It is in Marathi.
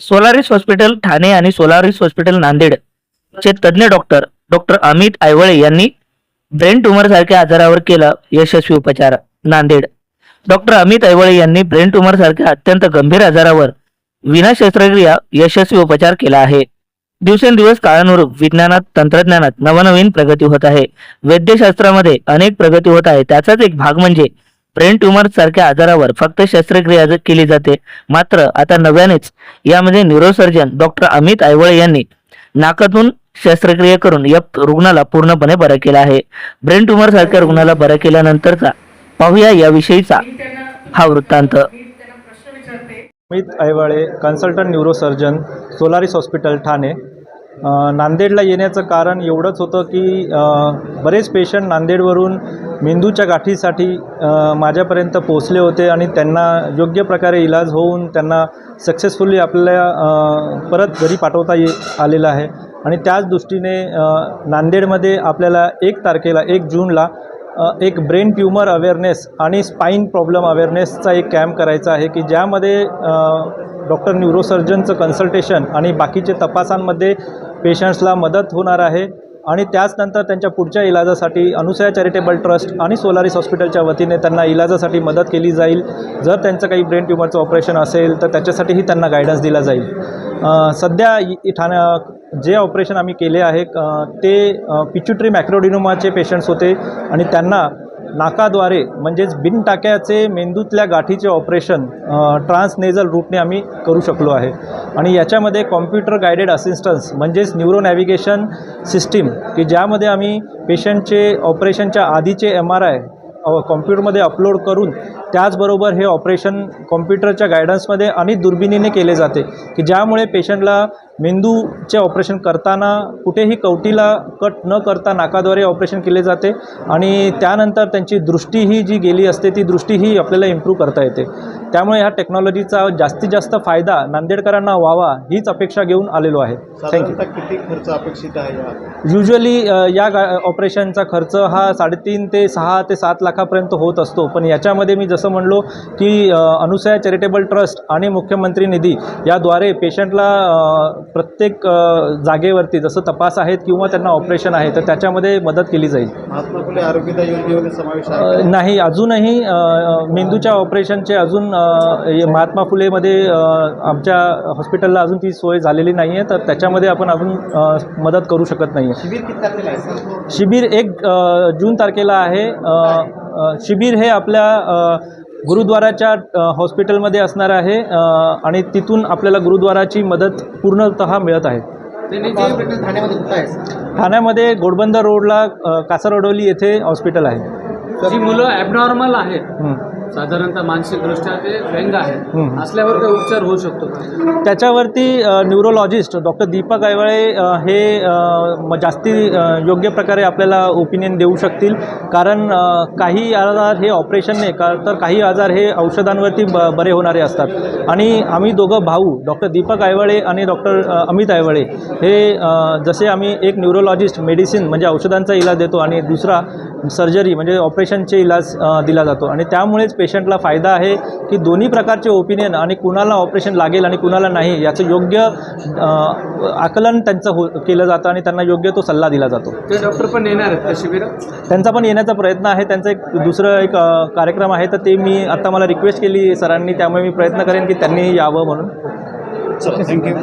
सोलारिस हॉस्पिटल ठाणे आणि सोलारिस हॉस्पिटल नांदेड चे तज्ज्ञ डॉक्टर डॉक्टर अमित आयवळे यांनी ब्रेन ट्युमर सारख्या आजारावर केला यशस्वी उपचार नांदेड. डॉक्टर अमित ऐवळे यांनी ब्रेन ट्युमर सारख्या अत्यंत गंभीर आजारावर विना शस्त्रक्रिया यशस्वी उपचार केला आहे. दिवसेंदिवस काळानुरूप विज्ञानात तंत्रज्ञानात नवनवीन प्रगती होत आहे. वैद्यशास्त्रामध्ये अनेक प्रगती होत आहे. त्याचाच एक भाग म्हणजे ब्रेन ट्युमर सारख्या आजारावर फक्त शस्त्रक्रिया केली जाते मात्र आता नव्यानेच यामध्ये न्यूरोसर्जन डॉक्टर अमित आयवळे यांनी नाकातून शस्त्रक्रिया करून या रुग्णाला पूर्णपणे बरं केला आहे. ब्रेन ट्युमर सारख्या रुग्णाला बरं केल्यानंतरचा पाहूया याविषयीचा हा वृत्तांत. Amit Aiwale consultant neurosurgeon Solaris hospital Thane. नांदेडला येण्याचं कारण एवढंच होतं की बरेच पेशंट नांदेडवरून मेंदूच्या गाठीसाठी माझ्यापर्यंत पोचले होते आणि त्यांना योग्य प्रकारे इलाज होऊन त्यांना सक्सेसफुली आपल्या परत घरी पाठवता ये आलेलं आहे. आणि त्याच दृष्टीने नांदेडमध्ये आपल्याला एक तारखेला एक जूनला एक ब्रेन ट्यूमर अवेअरनेस आणि स्पाईन प्रॉब्लेम अवेअरनेसचा एक कॅम्प करायचा आहे की ज्यामध्ये डॉक्टर न्यूरोसर्जनचं कन्सल्टेशन आणि बाकीचे तपासांमध्ये पेशंट्सला मदत होणार आहे. आणि त्याचनंतर त्यांच्या पुढच्या इलाजासाठी अनुसया चॅरिटेबल ट्रस्ट आणि सोलारिस हॉस्पिटलच्या वतीने त्यांना इलाजासाठी मदत केली जाईल. जर त्यांचं काही ब्रेन ट्यूमरचं ऑपरेशन असेल तर त्याच्यासाठीही त्यांना गायडन्स दिला जाईल. सध्या इ- ठाण्या जे ऑपरेशन आम्ही केले आहे ते पिच्युट्री मॅक्रोडिनोमाचे पेशंट्स होते आणि त्यांना नाकाद्वारे म्हणजेच बिनटाक्याचे मेंदूतल्या गाठीचे ऑपरेशन ट्रान्सनेझल रूटने आम्ही करू शकलो आहे. आणि याच्यामध्ये कॉम्प्युटर गायडेड असिस्टन्स म्हणजेच न्यूरो नॅव्हिगेशन सिस्टीम की ज्यामध्ये आम्ही पेशंटचे ऑपरेशनच्या आधीचे एम आर आय कॉम्प्युटरमध्ये अपलोड करून त्याचबरोबर हे ऑपरेशन कॉम्प्युटरच्या गायडन्समध्ये आणि दुर्बिणीने केले जाते की ज्यामुळे पेशंटला मेंदूचे ऑपरेशन करताना कुठेही कवटीला कट न करता नाकाद्वारे ऑपरेशन केले जाते आणि त्यानंतर त्यांची दृष्टीही जी गेली असते ती दृष्टीही आपल्याला इम्प्रूव्ह करता येते. त्यामुळे ह्या टेक्नॉलॉजीचा जास्तीत जास्त फायदा नांदेडकरांना व्हावा हीच अपेक्षा घेऊन आलेलो आहे. थँक्यू किती खर्च अपेक्षित आहे युजली या गा ऑपरेशनचा खर्च हा साडेतीन ते सहा ते सात लाखापर्यंत होत असतो पण याच्यामध्ये मी जसं म्हणलो की अनुसया चॅरिटेबल ट्रस्ट आणि मुख्यमंत्री निधी याद्वारे पेशंटला प्रत्येक जागेवरती जसं तपास आहेत किंवा त्यांना ऑपरेशन आहे तर त्याच्यामध्ये मदत केली जाईल? नाही अजूनही मेंदूच्या ऑपरेशनचे अजून महात्मा फुलेमध्ये आमच्या हॉस्पिटलला अजून ती सोय झालेली नाही आहे तर त्याच्यामध्ये आपण अजून मदत करू शकत नाही शिबिर एक जून तारखेला आहे शिबिर हे आपल्या गुरुद्वाराच्या हॉस्पिटलमध्ये असणार आहे आणि तिथून आपल्याला गुरुद्वाराची मदत पूर्णतः मिळत आहे. ठाण्यामध्ये घोडबंदर रोडला अ, कासारवडोली येथे हॉस्पिटल आहे. जी मुलं ॲबनॉर्मल आहेत. साधारणतः मानसिकदृष्ट्या ते व्यंग आहेत. हं. असल्यावर काही उपचार होऊ शकतो. का त्याच्यावरती न्यूरोलॉजिस्ट डॉक्टर दीपक आयवाळे अ, हे अ, म- जास्ती अ, योग्य प्रकारे आपल्याला ओपिनियन देऊ शकतील. कारण अ, काही आजार हे ऑपरेशनने का तर काही आजार हे औषधांवरती ब बरे होणारे असतात. आणि आम्ही दोघं भाऊ डॉक्टर दीपक आयवाळे आणि डॉक्टर अमित आयवाळे हे अ, जसे आम्ही एक न्यूरोलॉजिस्ट मेडिसिन म्हणजे औषधांचा इलाज देतो आणि दुसरा सर्जरी म्हणजे ऑपरेशनचे इलाज दिला जातो. आणि त्यामुळेच पेशंटला फायदा आहे की दोन्ही प्रकारचे ओपिनियन आणि कुणाला ऑपरेशन लागेल आणि कुणाला नाही याचं योग्य आकलन त्यांचं हो केलं जातं आणि त्यांना योग्य तो सल्ला दिला जातो. ते डॉक्टर पण येणार आहेत त्या शिबिरात? त्यांचा पण येण्याचा प्रयत्न आहे. त्यांचं एक दुसरं एक कार्यक्रम आहे. तर ते मी आत्ता मला रिक्वेस्ट केली सरांनी त्यामुळे मी प्रयत्न करेन की त्यांनी यावं म्हणून. चला थँक्यू